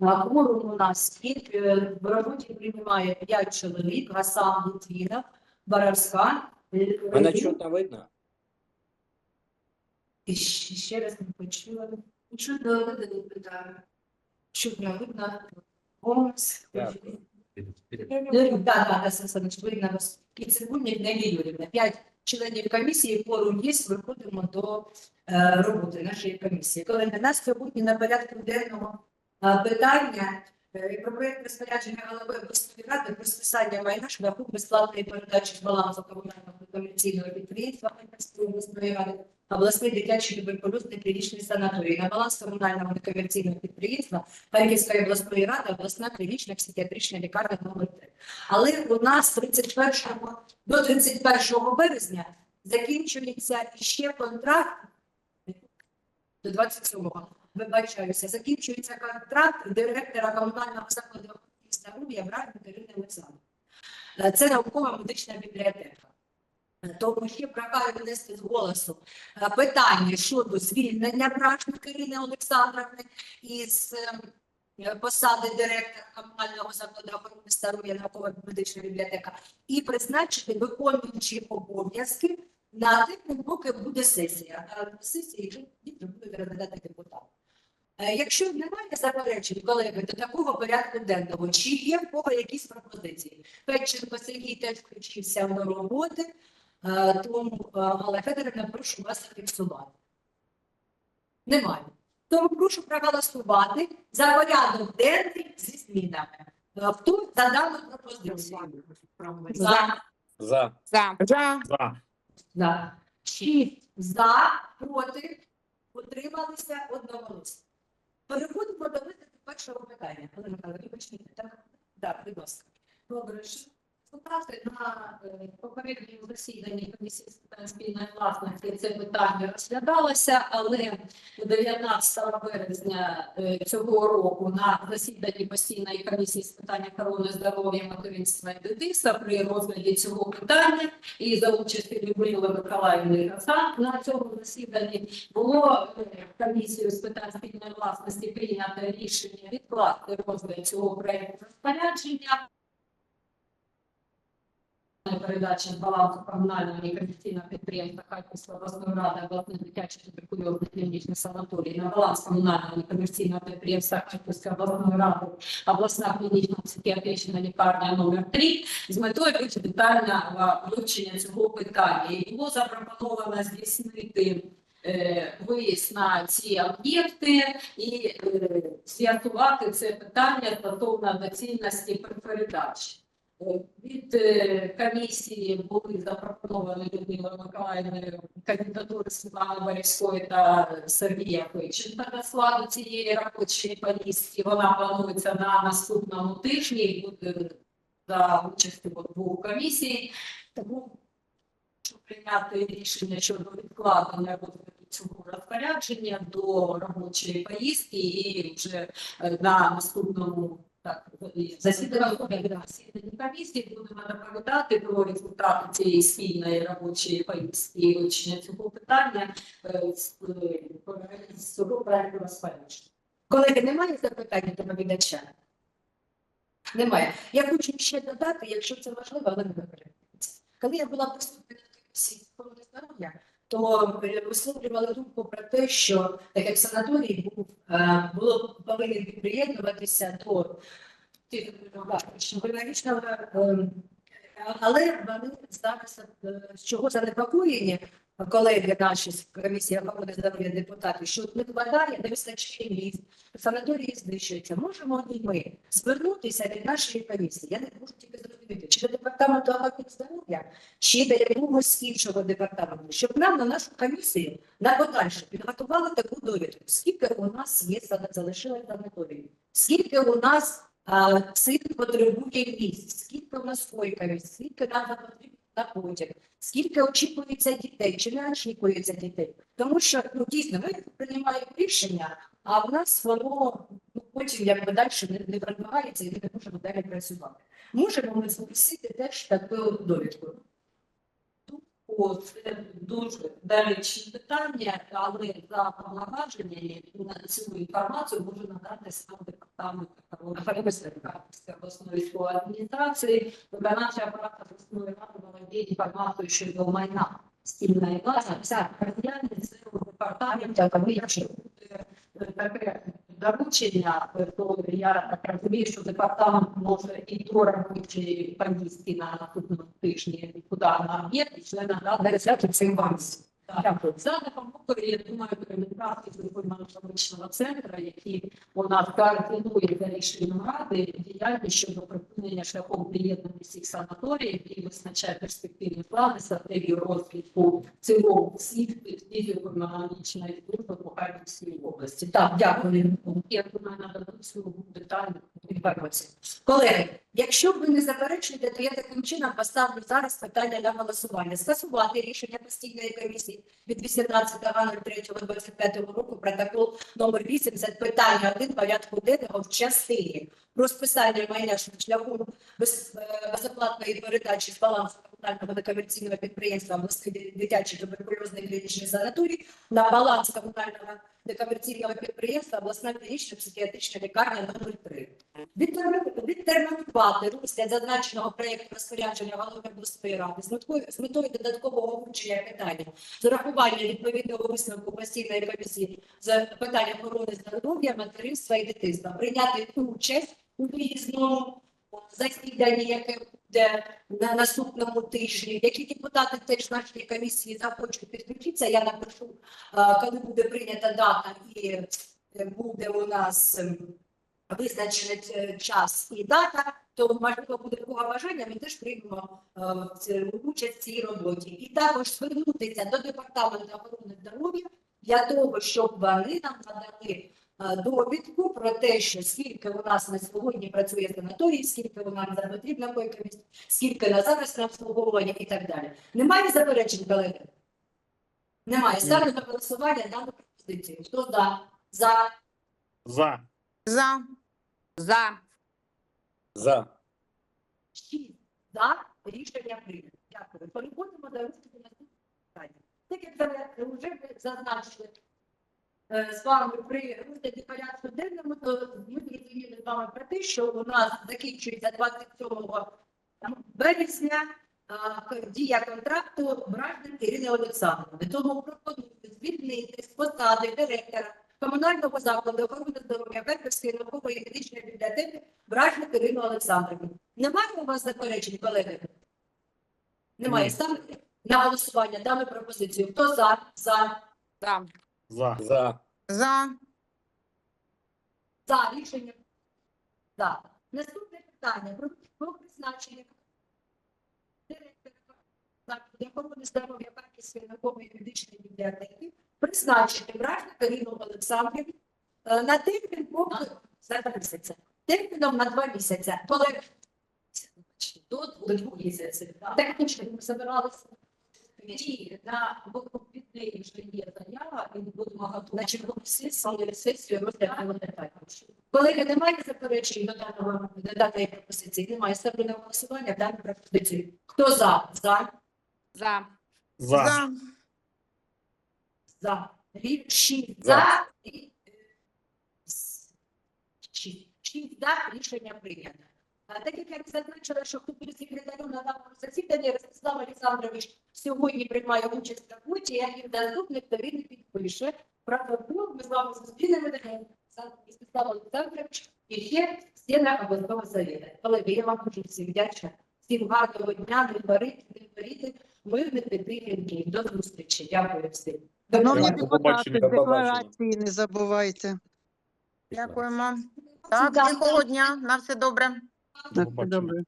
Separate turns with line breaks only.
Кворум у нас є, е, в роботі приймає 5 чоловік, Гасан, Литвіна, Барарська. е,
Мене чутно видно?
І ще, ще раз не почула. Чудно видно, питаю. Чудно видно. Голос.
Дякую.
Ну, Так, так, так, Сан видно вас. І Цибульник Нелі Юрівна. П'ять членів комісії, форум є, виходимо до е, роботи нашої комісії. Коли на нас сьогодні на порядку денного е, питання е, про проєкт розпорядження голови обласної ради про списання майна шляхом безплатної передачі балансу комунального комерційного підприємства обласної ради обласний дитячий туберкульозний клінічний санаторій на баланс комунального некомерційного підприємства Харківської обласної ради обласна клінічна психіатрична лікарня номер 3. Але у нас 31 до 31 березня закінчується ще контракт до 27-го. Вибачаюся, закінчується контракт директора комунального закладу здоров'я Брак Катерини Олександрівни. Е, Це наукова медична бібліотека. Е, Тому ще прохаю винести з голосу е, питання щодо звільнення Брашник Ірини Олександровни із е, посади директора комунального закладу охорони здоров'я наукова медична бібліотека і призначити виконуючі обов'язки на тим, поки буде сесія. А сесії вже будуть розглядати Якщо немає заперечень, колеги, до такого порядку денного, чи є в кого якісь пропозиції? Печенко Сергій теж включився до роботи, е, тому е, Галина Федорівна, прошу вас зафіксувати. Немає. Тому прошу проголосувати за порядок денний зі змінами. Е, Хто за дану пропозицію? За.
За.
За.
За.
За.
За. Шість за, проти, утрималися одноголосно. Переходимо до першого питання. Олена Михайловна, почніть. так? Так, будь ласка.
Добре, що депутати на е, попередньому засіданні комісії з питань спільної власності це питання розглядалося, але 19 березня е, цього року на засіданні постійної комісії з питань охорони здоров'я материнства і дитинства при розгляді цього питання і за участі Людмили Миколаївни Гасан на цьому засіданні було е, комісією з питань спільної власності прийнято рішення відкласти розгляд цього проекту розпорядження передачі балансу комунального некомерційного підприємства Харківської обласної ради обласний дитячий туберкульозний клінічний санаторій на баланс комунального некомерційного підприємства Харківської обласної ради обласна клінічна психіатрична лікарня номер 3 з метою детального вивчення цього питання. І було запропоновано здійснити е, виїзд на ці об'єкти і е, з'ясувати це питання стосовно доцільності передачі. Е, Від е, комісії були запропоновані Людмилою Миколаївною кандидатури Світлани Борівської та Сергія Пиченка до складу цієї робочої повістки. Вона планується на наступному тижні і буде за участі двох комісій. Тому прийняти рішення щодо відкладення цього розпорядження до робочої поїздки і вже е, на наступному так, засідання комісії будемо доповідати про результати цієї спільної робочої поїздки вивчення цього питання е, з е, проекту розпорядження.
Колеги, немає запитань до доповідача? Немає. Я хочу ще додати, якщо це важливо, але не перебувається. Коли я була на комісії з здоров'я, то е, висловлювали думку про те, що так як санаторій був, е, було повинен приєднуватися до біологічного, але вони зараз е, з чого занепокоєні колеги наші з комісії охорони здоров'я депутати, що не вкладає, не вистачає місць, санаторії знищуються. Можемо і ми звернутися від нашої комісії. Я не можу тільки зрозуміти, чи до департаменту охорони здоров'я, чи до якогось іншого департаменту, щоб нам на нашу комісію на подальше підготували таку довідку, скільки у нас є залишилось санаторії, скільки у нас цих потребує місць, скільки у нас койка, скільки нам потрібно на потяг, скільки очікується дітей, чи не очікується дітей. Тому що ну, дійсно ми приймаємо рішення, а в нас воно ну, потім якби далі не, не продвигається і ми не можемо далі працювати. Можемо ми запросити теж таку довідку.
О, це дуже доречне питання, але за повноваженнями на цю інформацію може надати сам департаменту Харківської обласної військової адміністрації, виконавча апарат обласної ради володіє інформацією щодо майна спільної бази, вся роз'яснення це у департаменті, коли якщо доручення, то я так розумію, що департамент може і до робочої поїздки на наступному тижні куди на об'єкт, члена ради
цим вам. Дякую.
За допомогою, я думаю, з економічного центру, у нас координує за рішенням ради діяльність щодо припинення шляхом приєднання всіх санаторіїв і визначає перспективні плани, стратегію розвитку цілому всіх фізіко-економічної служби по Харківській області.
Так, дякую.
Я думаю, надо цю детальну
інформацію. Колеги, якщо ви не заперечуєте, то я таким чином поставлю зараз питання на голосування. Скасувати рішення постійної комісії від 18.03.25 року, протокол номер 8, це питання 1 порядку денного в частині про списання майна шляхом без, е, безоплатної передачі з балансу комунального некомерційного підприємства «Москві дитячий туберкульозний клінічний санаторій на баланс комунального некомерційного підприємства обласна клінічна психіатрична лікарня номер 3 Відтермін- Відтермінувати розгляд зазначеного проєкту розпорядження голови обласної ради з метою, з метою додаткового вивчення питання з урахуванням відповідного висновку постійної комісії з питань охорони здоров'я, материнства і дитинства, прийняти участь у виїзному засіданні, яке буде на наступному тижні. Які депутати теж нашої комісії захочуть підключитися, я напишу, е, коли буде прийнята дата і е, буде у нас. Визначений е, час і дата, то можливо буде такого бажання, ми теж приймемо е, участь в цій роботі. І також звернутися до департаменту охорони здоров'я для того, щоб вони нам надали е, довідку про те, що скільки у нас на сьогодні працює санаторій, скільки у нас за потрібно койка скільки на зараз на обслуговування і так далі. Немає заперечень, колеги? Немає. Ставлю на голосування дану пропозицію. Хто за? За.
За.
За. За.
За.
Шість за рішення прийнято. Дякую. Переходимо до розгляду наступного питання. Так як ви вже зазначили е, з вами при розгляді порядку денному, то ми зрозуміли з вами про те, що у нас закінчується 27 вересня е, дія контракту Бражник Ірини Олександровни. Тому пропоную звільнити з посади директора комунального закладу охорони здоров'я Харківської наукової медичної бібліотеки Бражник Ірину Олександровну. Немає у вас заперечень, колеги? Немає.
Ні.
Ставте на голосування дану пропозицію. Хто за? За.
За.
За. За.
За.
За рішення. За. Наступне питання про, призначення директора закладу охорони здоров'я Харківської наукової медичної бібліотеки призначити Бражник Ірину Олександрівну е, на термін поки за два місяця. Терміном на два місяці. Колеги,
до двох місяців. Так, Технічно ми збиралися. І на від неї вже є заява, і ми будемо готувати
на чергову сесію
сесію сесію розглядаємо детально.
Колеги, немає заперечень до даного до даної пропозиції? Немає. Ставлю на голосування дану пропозицію. Хто за? За.
За.
За.
За.
За. Шість
За.
за. Е, с- Шість. За. Рішення прийнято. А так як я зазначила, що буде секретарем на даному засіданні, Ростислав Олександрович сьогодні приймає участь в роботі, як і заступник, то він підпише протокол. Ми з вами зустрінемо Ростислав Олександрович і ще стіна обласного совєту. Колеги, я вам дуже всім вдячна. Всім гарного дня, не боріть, не боріти, мирних тихих днів. До зустрічі. Дякую всім.
Шановні депутати,
побачення.
Декларації не забувайте.
Дякуємо. Так, тихого дня. На все добре.
На все
побачення.
добре.